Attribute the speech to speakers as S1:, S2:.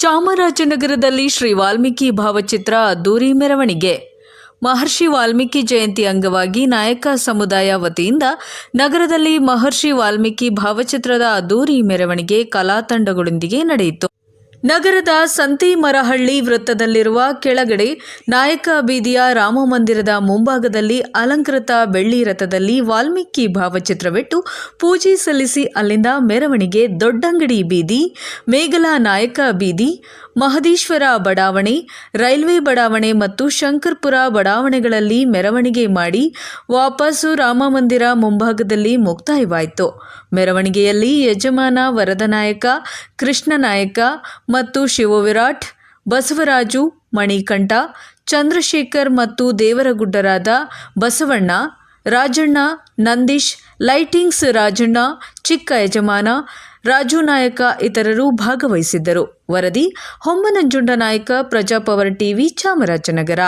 S1: ಚಾಮರಾಜನಗರದಲ್ಲಿ ಶ್ರೀ ವಾಲ್ಮೀಕಿ ಭಾವಚಿತ್ರ ಅದ್ದೂರಿ ಮೆರವಣಿಗೆ. ಮಹರ್ಷಿ ವಾಲ್ಮೀಕಿ ಜಯಂತಿ ಅಂಗವಾಗಿ ನಾಯಕ ಸಮುದಾಯ ವತಿಯಿಂದ ನಗರದಲ್ಲಿ ಮಹರ್ಷಿ ವಾಲ್ಮೀಕಿ ಭಾವಚಿತ್ರದ ಅದ್ದೂರಿ ಮೆರವಣಿಗೆ ಕಲಾ ತಂಡಗಳೊಂದಿಗೆ ನಡೆಯಿತು. ನಗರದ ಸಂತಿಮರಹಳ್ಳಿ ವೃತ್ತದಲ್ಲಿರುವ ಕೆಳಗಡೆ ನಾಯಕ ಬೀದಿಯ ರಾಮ ಮಂದಿರದ ಮುಂಭಾಗದಲ್ಲಿ ಅಲಂಕೃತ ಬೆಳ್ಳಿ ರಥದಲ್ಲಿ ವಾಲ್ಮೀಕಿ ಭಾವಚಿತ್ರವಿಟ್ಟು ಪೂಜೆ ಸಲ್ಲಿಸಿ ಅಲ್ಲಿಂದ ಮೆರವಣಿಗೆ ದೊಡ್ಡಂಗಡಿ ಬೀದಿ ಮೇಗಲ ನಾಯಕ ಬೀದಿ ಮಹದೀಶ್ವರ ಬಡಾವಣೆ, ರೈಲ್ವೆ ಬಡಾವಣೆ ಮತ್ತು ಶಂಕರ್ಪುರ ಬಡಾವಣೆಗಳಲ್ಲಿ ಮೆರವಣಿಗೆ ಮಾಡಿ ವಾಪಸ್ಸು ರಾಮಮಂದಿರ ಮುಂಭಾಗದಲ್ಲಿ ಮುಕ್ತಾಯವಾಯಿತು. ಮೆರವಣಿಗೆಯಲ್ಲಿ ಯಜಮಾನ ವರದನಾಯಕ ಕೃಷ್ಣನಾಯಕ ಮತ್ತು ಶಿವವಿರಾಟ್ ಬಸವರಾಜು, ಮಣಿಕಂಠ, ಚಂದ್ರಶೇಖರ್ ಮತ್ತು ದೇವರಗುಡ್ಡರಾದ ಬಸವಣ್ಣ, ರಾಜಣ್ಣ, ನಂದೀಶ್ ಲೈಟಿಂಗ್ಸ್ ರಾಜಣ್ಣ ಚಿಕ್ಕ ಯಜಮಾನ ರಾಜು ನಾಯಕ ಇತರರು ಭಾಗವಹಿಸಿದ್ದರು. ವರದಿ ಹೊಮ್ಮನಂಜುಂಡ ನಾಯಕ ಪ್ರಜಾಪವರ್ ಟಿವಿ ಚಾಮರಾಜನಗರ.